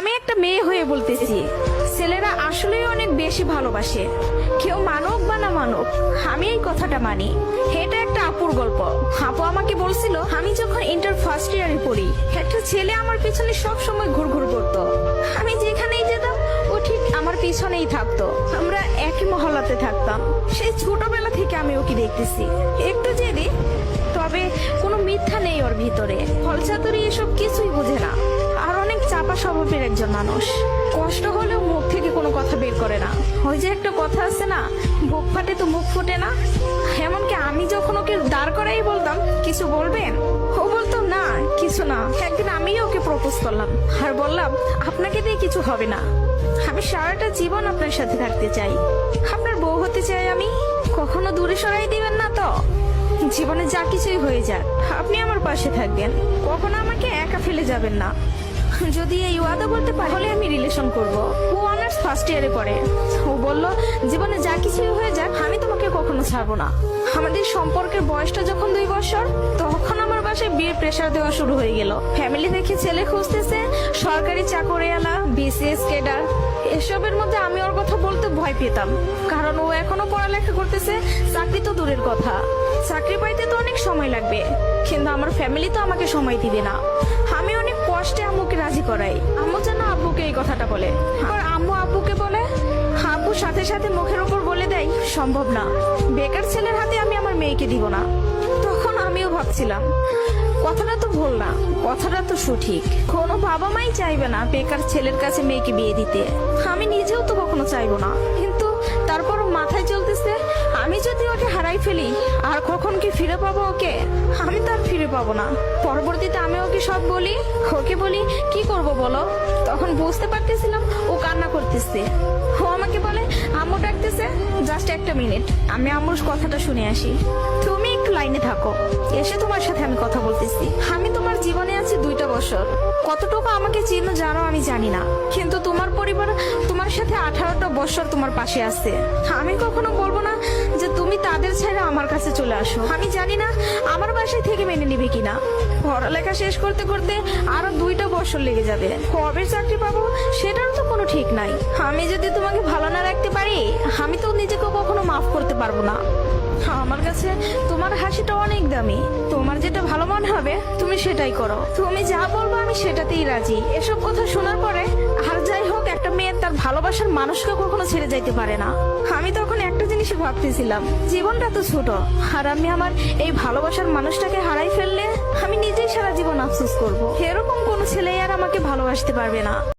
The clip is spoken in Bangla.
আমি একটা মেয়ে হয়ে বলতেছি। ছেলেরা আসলেই অনেক বেশি ভালোবাসে। কেউ মানুক বা না মানুক আমি এই কথাটা মানি। এটা একটা আপুর গল্প। আপু আমাকে বলছিল, আমি যখন ইন্টার ফার্স্ট ইয়ারে পড়ি, একটা ছেলে আমার পিছনে সব সময় ঘুরঘুর করতো। আমি যেখানেই যেতাম, ও ঠিক আমার পিছনেই থাকতো। আমরা একই মহল্লাতে থাকতাম। সেই ছোটবেলা থেকে আমি ওকে দেখতেছি। একটু জেদি, তবে কোনো মিথ্যা নেই ওর ভিতরে। ফলচাতুরি এসব কিছুই বুঝে স্বভাবের একজন মানুষ। কষ্ট হলেও মুখ থেকে কোনো কথা বের করে না। ওই যে একটা কথা আছে না, বুক ফাটে তো মুখ ফোটে না। এমনকি আমি যখন ওকে দাঁড় করাই বলতাম, কিছু বলবেন? ও বলতো, না, কিছু না। একদিন আমি ওকে প্রপোজ করলাম। আর বললাম, আপনাকে দিয়ে কিছু হবে না। আমি সারাটা জীবন আপনার সাথে থাকতে চাই। আপনার বউ হতে চাই আমি? কখনো দূরে সরাই দিবেন না তো? জীবনে যা কিছুই হয়ে যাক, আপনি আমার পাশে থাকবেন। কখনো আমাকে একা ফেলে যাবেন না। যদি এই ওয়াদা বলতে পারি, তাহলে আমি রিলেশন করব। ও অনার্স ফার্স্ট ইয়ারে পড়ে। ও বলল, জীবনে যা কিছু হয়ে যাক, আমি তোমাকে কখনো ছাড়বো না। আমাদের সম্পর্কের বয়সটা যখন দুই বছর, তখন আমার বাসায় বিয়ের প্রেশার দেওয়া শুরু হয়ে গেল। ফ্যামিলি দেখে ছেলে খুঁজতেছে, সরকারি চাকরি আলা বিসিএস কেডার এসবের মধ্যে আমি ওর কথা বলতে ভয় পেতাম, কারণ ও এখনও পড়ালেখা করতেছে, চাকরি তো দূরের কথা। চাকরি পাইতে তো অনেক সময় লাগবে, কিন্তু আমার ফ্যামিলি তো আমাকে সময় দিবে না। আমি অনেক কষ্টে আম্মুকে রাজি করাই। আম্মু যেন আব্বুকে এই কথাটা বলে। আর আম্মু আব্বুকে বলে আব্বু সাথে সাথে মুখের উপর বলে দেয় সম্ভব না। বেকার ছেলের হাতে আমি আমার মেয়েকে দিব না। তখন আমিও ভাবছিলাম কথাটা তো ভুল না কথাটা তো সঠিক। কোনো বাবা মাই চাইবে না বেকার ছেলের কাছে মেয়েকে বিয়ে দিতে। আমি নিজেও তো কখনো চাইব না। কিন্তু ফেলি? আর কখন কি ফিরে পাবো ওকে? আমি তো আর ফিরে পাবো না। পরবর্তীতে আমি ওকে সব বলি। ওকে বলি, কি করব বলো? তখন বুঝতে পারতেছিলাম ও কান্না করতেছে। ও আমাকে বলে, আম্মু ডাকতেছে জাস্ট একটা মিনিট। আমি আম্মুর কথাটা শুনে আসি। তুমি একটু লাইনে থাকো। এসে তোমার সাথে আমি কথা বলতেছি। আমি তোমার জীবনে আছি দুইটা বছর। কতটুকু আমাকে চিনো জানো আমি জানি না। কিন্তু তোমার পরিবার তোমার সাথে আঠারোটা বছর তোমার পাশে আছে। আমি কখনো বলব না আমার কাছে চলে আসো। আমি জানি না আমার বাসায় থেকে মেনে নিবে কিনা। পড়ালেখা শেষ করতে করতে আরও দুইটা বছর লেগে যাবে। কবে চাকরি পাবো সেটারও তো কোনো ঠিক নাই। আমি যদি তোমাকে ভালো না রাখতে পারি, আমি তো নিজেকে কখনো মাফ করতে পারব না। আমার কাছে তোমার হাসিটা অনেক দামি। তোমার যেটা ভালো মনে হবে, তুমি সেটাই করো। তুমি যা বলব আমি সেটাতেই রাজি। এসব কথা শোনার পরে আর তার ভালোবাসার মানুষকে কখনো ছেড়ে যাইতে পারে না। আমি তখন একটা জিনিসই ভাবতেছিলাম, জীবনটা তো ছোট, আর আমি আমার এই ভালোবাসার মানুষটাকে হারাই ফেললে আমি নিজেই সারা জীবন আফসোস করব। এরকম কোনো ছেলে আর আমাকে ভালোবাসতে পারবে না।